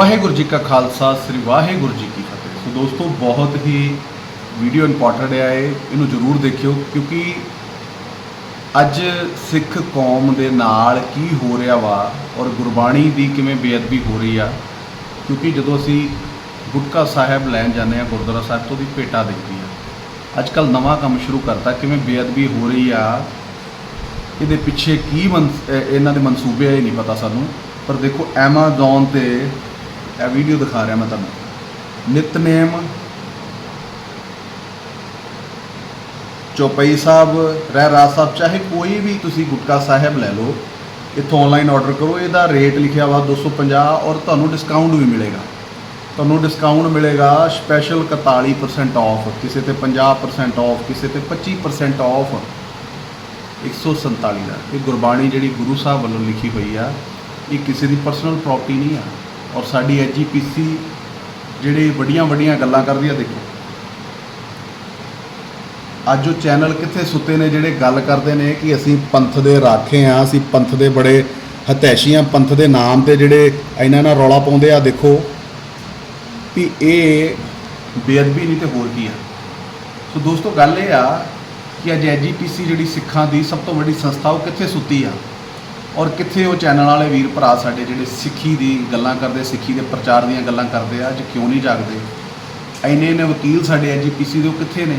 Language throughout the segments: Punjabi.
ਵਾਹਿਗੁਰੂ ਜੀ ਕਾ ਖਾਲਸਾ, ਸ੍ਰੀ ਵਾਹਿਗੁਰੂ ਜੀ ਕੀ ਫਤਿਹ। ਸੋ ਦੋਸਤੋ, ਬਹੁਤ ਹੀ ਵੀਡੀਓ ਇੰਪੋਰਟੈਂਟ ਹੈ ਇਹਨੂੰ ਜ਼ਰੂਰ ਦੇਖਿਓ, ਕਿਉਂਕਿ ਅੱਜ ਸਿੱਖ ਕੌਮ ਦੇ ਨਾਲ ਕੀ ਹੋ ਰਿਹਾ ਵਾ ਔਰ ਗੁਰਬਾਣੀ ਦੀ ਕਿਵੇਂ ਬੇਅਦਬੀ ਹੋ ਰਹੀ ਆ, ਕਿਉਂਕਿ ਜਦੋਂ ਅਸੀਂ ਗੁਟਕਾ ਸਾਹਿਬ ਲੈਣ ਜਾਂਦੇ ਆ ਗੁਰਦੁਆਰਾ ਸਾਹਿਬ ਤੋਂ ਦੀ ਭੇਟਾ ਦਿਖਦੀ ਆ ਅੱਜ ਕੱਲ ਨਵਾਂ ਕੰਮ ਸ਼ੁਰੂ ਕਰਤਾ, ਕਿਵੇਂ ਬੇਅਦਬੀ ਹੋ ਰਹੀ ਆ, ਇਹਦੇ ਪਿੱਛੇ ਕੀ ਮਨਸ- ਇਹਨਾਂ ਦੇ ਮਨਸੂਬੇ ਆ, ਇਹ ਨਹੀਂ ਪਤਾ ਸਾਨੂੰ। ਪਰ ਦੇਖੋ, Amazon ਤੇ ਇਹ ਵੀਡੀਓ ਦਿਖਾ ਰਿਹਾ ਮੈਂ ਤੁਹਾਨੂੰ। ਨਿਤਨੇਮ ਚੌਪਈ ਸਾਹਿਬ, ਰਹਿ ਰਾਜ ਸਾਹਿਬ, ਚਾਹੇ ਕੋਈ ਵੀ ਤੁਸੀਂ ਗੁਟਕਾ ਸਾਹਿਬ ਲੈ ਲਓ, ਇੱਥੋਂ ਆਨਲਾਈਨ ਆਰਡਰ ਕਰੋ, ਇਹਦਾ ਰੇਟ ਲਿਖਿਆ ਵਾ 250 ਔਰ ਤੁਹਾਨੂੰ ਡਿਸਕਾਊਂਟ ਵੀ ਮਿਲੇਗਾ। ਤੁਹਾਨੂੰ ਡਿਸਕਾਊਂਟ ਮਿਲੇਗਾ ਸਪੈਸ਼ਲ 41% ਆਫ ਕਿਸੇ ਤੇ 50% ਆਫ ਕਿਸੇ ਤੇ 25% ਆਫ 147 ਦਾ। ਇਹ ਗੁਰਬਾਣੀ ਜਿਹੜੀ ਗੁਰੂ ਸਾਹਿਬ ਵੱਲੋਂ ਲਿਖੀ ਹੋਈ ਆ, ਇਹ ਕਿਸੇ ਦੀ ਪਰਸਨਲ ਪ੍ਰਾਪਰਟੀ ਨਹੀਂ ਆ। ਔਰ ਸਾਡੀ ਐਜੀਪੀਸੀ ਜਿਹੜੇ ਵੱਡੀਆਂ ਵੱਡੀਆਂ ਗੱਲਾਂ ਕਰਦੀ ਆ, ਦੇਖੋ। ਅੱਜ ਉਹ ਚੈਨਲ ਕਿੱਥੇ ਸੁੱਤੇ ਨੇ, ਜਿਹੜੇ ਗੱਲ ਕਰਦੇ ਨੇ ਕਿ ਅਸੀਂ ਪੰਥ ਦੇ ਰਾਖੇ ਆ, ਅਸੀਂ ਪੰਥ ਦੇ ਬੜੇ ਹਤੈਸ਼ੀਆਂ ਪੰਥ ਦੇ ਨਾਮ ਤੇ ਜਿਹੜੇ ਇਹਨਾਂ ਨਾਲ ਰੌਲਾ ਪਾਉਂਦੇ ਆ, ਦੇਖੋ ਕਿ ਇਹ ਬੇਅਦਬੀ ਨਹੀਂ ਤੇ ਹੋਰ ਕੀ ਆ। ਸੋ ਦੋਸਤੋ, ਗੱਲ ਇਹ ਆ ਕਿ ਅੱਜ ਐਜੀਪੀਸੀ ਜਿਹੜੀ ਸਿੱਖਾਂ ਦੀ ਸਭ ਤੋਂ ਵੱਡੀ ਸੰਸਥਾ, ਉਹ ਕਿੱਥੇ ਸੁੱਤੀ ਆ? ਔਰ ਕਿੱਥੇ ਉਹ ਚੈਨਲ ਵਾਲੇ ਵੀਰ ਭਰਾ ਸਾਡੇ ਜਿਹੜੇ ਸਿੱਖੀ ਦੀ ਗੱਲਾਂ ਕਰਦੇ, ਸਿੱਖੀ ਦੇ ਪ੍ਰਚਾਰ ਦੀਆਂ ਗੱਲਾਂ ਕਰਦੇ ਆ, ਅੱਜ ਕਿਉਂ ਨਹੀਂ ਜਾਗਦੇ? ਐਨੇ ਨੇ ਵਕੀਲ ਸਾਡੇ ਐਜੀਪੀਸੀ ਦੇ ਉਹ ਕਿੱਥੇ ਨੇ?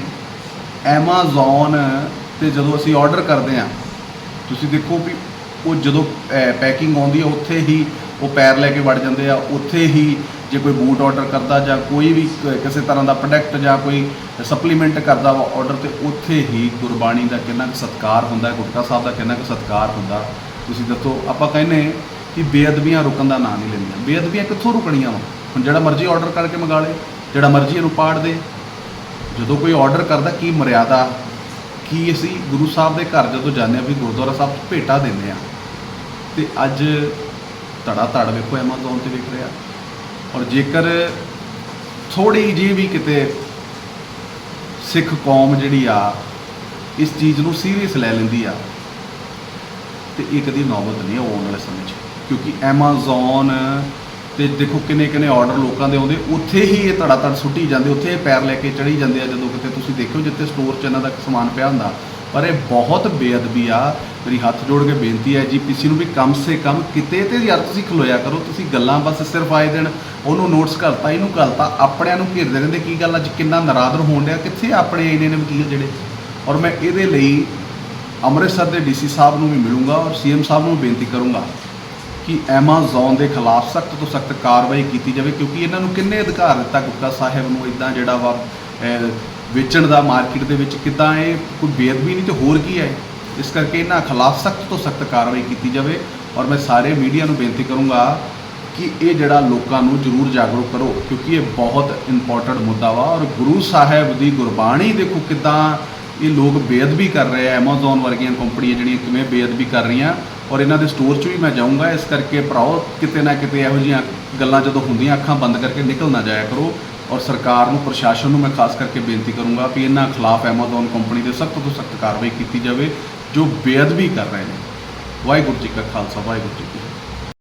Amazon ਤੇ ਜਦੋਂ ਅਸੀਂ ਆਰਡਰ ਕਰਦੇ ਆ, ਤੁਸੀਂ ਦੇਖੋ ਵੀ ਉਹ ਜਦੋਂ ਪੈਕਿੰਗ ਆਉਂਦੀ ਆ, ਉੱਥੇ ਹੀ ਉਹ ਪੈਰ ਲੈ ਕੇ ਵੜ ਜਾਂਦੇ ਆ, ਉੱਥੇ ਹੀ ਜੇ ਕੋਈ ਬੂਟ ਆਰਡਰ ਕਰਦਾ ਜਾਂ ਕੋਈ ਵੀ ਕਿਸੇ ਤਰ੍ਹਾਂ ਦਾ ਪ੍ਰੋਡਕਟ ਜਾਂ ਕੋਈ ਸਪਲੀਮੈਂਟ ਕਰਦਾ ਵਾ ਆਰਡਰ ਤੇ ਉੱਥੇ ਹੀ ਗੁਰਬਾਣੀ ਦਾ ਕਿੰਨਾ ਕੁ ਸਤਿਕਾਰ ਹੁੰਦਾ, ਗੁਟਕਾ ਸਾਹਿਬ ਦਾ ਕਿੰਨਾ ਕੁ ਸਤਿਕਾਰ ਹੁੰਦਾ। ਤੁਸੀਂ ਦੱਸੋ, ਆਪਾਂ ਕਹਿੰਨੇ ਕਿ ਬੇਅਦਬੀਆਂ ਰੁਕਣ ਦਾ ਨਾਂ ਨਹੀਂ ਲੈਂਦੀਆਂ। ਬੇਅਦਬੀਆਂ ਕਿੱਥੋਂ ਰੁਕਣੀਆਂ ਵਾ? ਹੁਣ ਜਿਹੜਾ ਮਰਜ਼ੀ ਆਰਡਰ ਕਰਕੇ ਮੰਗਾ ਲੇ, ਜਿਹੜਾ ਮਰਜ਼ੀ ਇਹਨੂੰ ਪਾੜ ਦੇ। ਜਦੋਂ ਕੋਈ ਆਰਡਰ ਕਰਦਾ, ਕੀ ਮਰਿਆਦਾ? ਕੀ ਅਸੀਂ ਗੁਰੂ ਸਾਹਿਬ ਦੇ ਘਰ ਜਦੋਂ ਜਾਂਦੇ ਆ ਵੀ ਗੁਰਦੁਆਰਾ ਸਾਹਿਬ 'ਚ ਭੇਟਾ ਦਿੰਦੇ ਆ ਤੇ ਅੱਜ ਧੜਾ ਧੜ ਵੇਖੋ Amazon ਤੇ ਵਿਕ ਰਿਹਾ। ਔਰ ਜੇਕਰ ਥੋੜੀ ਜਿਹੀ ਵੀ ਕਿਤੇ ਸਿੱਖ ਕੌਮ ਜਿਹੜੀ ਆ, ਇਸ ਚੀਜ਼ ਨੂੰ ਸੀਰੀਅਸ ਲੈ ਲੈਂਦੀ ਆ ਤੇ ਇਹ ਕਦੀ ਨੌਬਤ ਨਹੀਂ ਆਉਣ ਵਾਲੇ ਸਮੇਂ 'ਚ। ਕਿਉਂਕਿ Amazon ਤੇ ਦੇਖੋ ਕਿੰਨੇ ਕਿੰਨੇ ਆਰਡਰ ਲੋਕਾਂ ਦੇ ਆਉਂਦੇ, ਉੱਥੇ ਹੀ ਇਹ ਧੜਾ ਧੜ ਸੁੱਟੀ ਜਾਂਦੇ, ਉੱਥੇ ਇਹ ਪੈਰ ਲੈ ਕੇ ਚੜੀ ਜਾਂਦੇ ਆ ਜਦੋਂ ਕਿਤੇ ਤੁਸੀਂ ਦੇਖਿਓ ਜਿੱਥੇ ਸਟੋਰ 'ਚ ਇਹਨਾਂ ਦਾ ਸਮਾਨ ਪਿਆ ਹੁੰਦਾ। ਪਰ ਇਹ ਬਹੁਤ ਬੇਅਦਬੀ ਆ, ਮੇਰੀ ਹੱਥ ਜੋੜ ਕੇ ਬੇਨਤੀ ਹੈ ਜੀਪੀਸੀ ਨੂੰ ਵੀ ਕਮ ਸੇ ਕਮ ਕਿਤੇ ਤੇ ਯਾਰ ਤੁਸੀਂ ਖਲੋਇਆ ਕਰੋ, ਤੁਸੀਂ ਗੱਲਾਂ ਬਸ ਸਿਰਫ ਆਏ ਦਿਨ ਉਹਨੂੰ ਨੋਟਸ ਕਰਤਾ, ਇਹਨੂੰ ਕਰਤਾ, ਆਪਣਿਆਂ ਨੂੰ ਘੇਰਦੇ ਰਹਿੰਦੇ, ਕੀ ਗੱਲ ਅੱਜ ਕਿੰਨਾ ਨਰਾਦਰ ਹੋਣ ਡਿਆ, ਕਿੱਥੇ ਆਪਣੇ ਇਹਨੇ ਨੇ ਵਕੀਲ ਜਿਹੜੇ? ਔਰ ਮੈਂ ਇਹਦੇ ਲਈ ਅੰਮ੍ਰਿਤਸਰ ਦੇ ਡੀਸੀ ਸਾਹਿਬ ਨੂੰ ਵੀ ਮਿਲੂੰਗਾ ਔਰ ਸੀਐਮ ਸਾਹਿਬ ਨੂੰ ਬੇਨਤੀ ਕਰੂੰਗਾ ਕਿ Amazon ਦੇ ਖਿਲਾਫ ਸਖਤ ਤੋਂ ਸਖਤ ਕਾਰਵਾਈ ਕੀਤੀ ਜਾਵੇ, ਕਿਉਂਕਿ ਇਹਨਾਂ ਨੂੰ ਕਿੰਨੇ ਅਧਿਕਾਰ ਦਿੱਤਾ ਗੁਪਤਾ ਸਾਹਿਬ ਨੂੰ ਇਦਾਂ ਜਿਹੜਾ ਵਾ ਵੇਚਣ ਦਾ ਮਾਰਕੀਟ ਦੇ ਵਿੱਚ ਕਿਦਾਂ ਇਹ ਕੋਈ ਬੇਅਦਬੀ ਨਹੀਂ ਤੇ ਹੋਰ ਕੀ ਹੈ? ਇਸ ਕਰਕੇ ਇਹਨਾਂ ਖਿਲਾਫ ਸਖਤ ਤੋਂ ਸਖਤ ਕਾਰਵਾਈ ਕੀਤੀ ਜਾਵੇ ਔਰ ਮੈਂ ਸਾਰੇ ਮੀਡੀਆ ਨੂੰ ਬੇਨਤੀ ਕਰੂੰਗਾ ਕਿ ਇਹ ਜਿਹੜਾ ਲੋਕਾਂ ਨੂੰ ਜ਼ਰੂਰ ਜਾਗਰੂਕ ਕਰੋ, ਕਿਉਂਕਿ ਇਹ ਬਹੁਤ ਇੰਪੋਰਟੈਂਟ ਮੁੱਦਾ ਵਾ ਔਰ ਗੁਰੂ ਸਾਹਿਬ ਦੀ ਗੁਰਬਾਣੀ ਦੇਖੋ ਕਿਦਾਂ ਇਹ ਲੋਕ ਬੇਅਦਬੀ ਕਰ ਰਹੇ ਆ, Amazon ਵਰਗੀਆਂ ਕੰਪਨੀਆਂ ਜਿਹੜੀਆਂ ਕਿਵੇਂ ਬੇਅਦਬੀ ਕਰ ਰਹੀਆਂ ਔਰ ਇਹਨਾਂ ਦੇ ਸਟੋਰ 'ਚ ਵੀ ਮੈਂ ਜਾਊਂਗਾ, ਇਸ ਕਰਕੇ ਭਰਾਓ ਕਿਤੇ ਨਾ ਕਿਤੇ ਇਹੋ ਜਿਹੀਆਂ ਗੱਲਾਂ ਜਦੋਂ ਹੁੰਦੀਆਂ, ਅੱਖਾਂ ਬੰਦ ਕਰਕੇ ਨਿਕਲ ਨਾ ਜਾਇਆ ਕਰੋ ਔਰ ਸਰਕਾਰ ਨੂੰ, ਪ੍ਰਸ਼ਾਸਨ ਨੂੰ ਮੈਂ ਖਾਸ ਕਰਕੇ ਬੇਨਤੀ ਕਰੂੰਗਾ ਵੀ ਇਹਨਾਂ ਖਿਲਾਫ Amazon ਕੰਪਨੀ ਦੇ ਸਖਤ ਤੋਂ ਸਖਤ ਕਾਰਵਾਈ ਕੀਤੀ ਜਾਵੇ ਜੋ ਬੇਅਦਬੀ ਕਰ ਰਹੇ ਨੇ। ਵਾਹਿਗੁਰੂ ਜੀ ਕਾ ਖਾਲਸਾ, ਵਾਹਿਗੁਰੂ ਜੀ ਕੀ